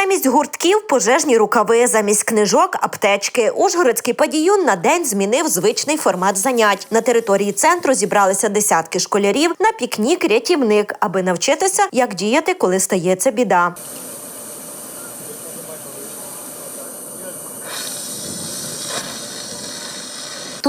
Замість гуртків пожежні рукави, замість книжок аптечки. Ужгородський падіюн на день змінив звичний формат занять. На території центру зібралися десятки школярів на пікнік рятівник, аби навчитися, як діяти, коли стається біда.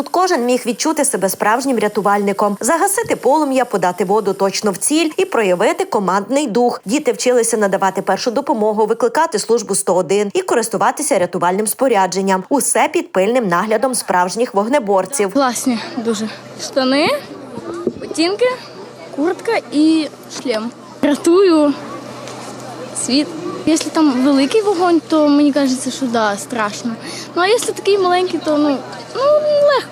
Тут кожен міг відчути себе справжнім рятувальником, загасити полум'я, подати воду точно в ціль і проявити командний дух. Діти вчилися надавати першу допомогу, викликати службу 101 і користуватися рятувальним спорядженням. Усе під пильним наглядом справжніх вогнеборців. Класні дуже. Штани, ботинки, куртка і шлем. Рятую світ. Якщо там великий вогонь, то мені кажеться, що да, страшно. Ну а якщо такий маленький, то ну, ну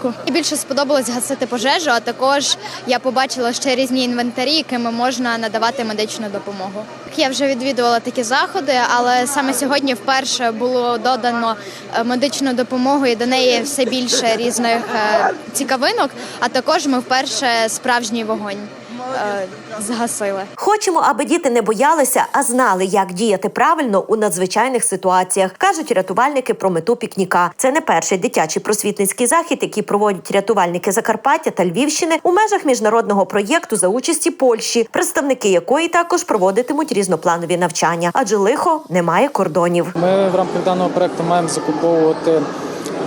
легко. Мені більше сподобалось гасити пожежу, а також я побачила ще різні інвентарі, якими можна надавати медичну допомогу. Я вже відвідувала такі заходи, але саме сьогодні вперше було додано е, медичну допомогу і до неї все більше різних е, цікавинок. А також ми вперше справжній вогонь е, згасили. Хочемо, аби діти не боялися, а знали, як діяти правильно у надзвичайних ситуаціях, кажуть рятувальники про мету пікніка. Це не перший дитячий просвітницький захід, який проводять рятувальники Закарпаття та Львівщини у межах міжнародного проєкту за участі Польщі, представники якої також проводитимуть різнопланові навчання, адже лихо не має кордонів. Ми в рамках даного проекту маємо закуповувати.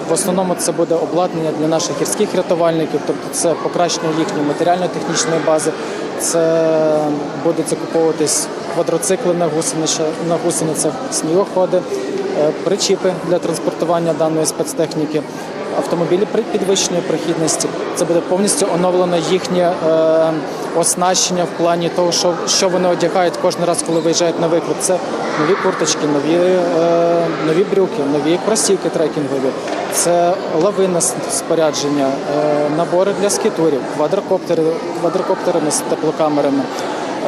В основному це буде обладнання для наших гірських рятувальників, тобто це покращення їхньої матеріально-технічної бази, це будуть закуповуватись квадроцикли на гусеницях, на гусеницях снігоходи, е, причіпи для транспортування даної спецтехніки, автомобілі при- підвищеної прохідності. Це буде повністю оновлено їхнє е, оснащення в плані того, що, що вони одягають кожен раз, коли виїжджають на виклик. Це нові курточки, нові, е, нові брюки, нові кросівки трекінгові, це лавинне спорядження, е, набори для скітурів, квадрокоптери, квадрокоптери з теплокамерами.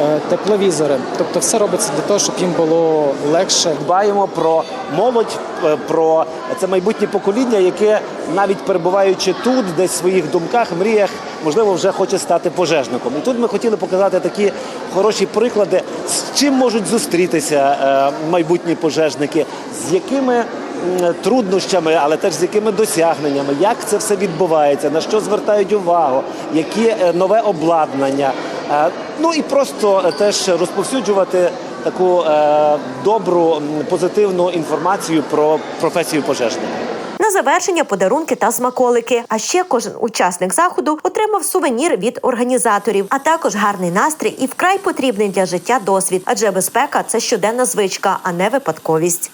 Е, Тепловізори, тобто все робиться для того, щоб їм було легше дбаємо про молодь, е, про це майбутнє покоління, яке навіть перебуваючи тут, десь в своїх думках, мріях, можливо, вже хоче стати пожежником. І тут ми хотіли показати такі хороші приклади, з чим можуть зустрітися е, майбутні пожежники, з якими труднощами, але теж з якими досягненнями, як це все відбувається, на що звертають увагу, яке е, нове обладнання. Е, Ну і просто е, теж розповсюджувати таку е, добру позитивну інформацію про професію пожежника. На завершення подарунки та смаколики. А ще кожен учасник заходу отримав сувенір від організаторів, а також гарний настрій і вкрай потрібний для життя досвід. Адже безпека це щоденна звичка, а не випадковість.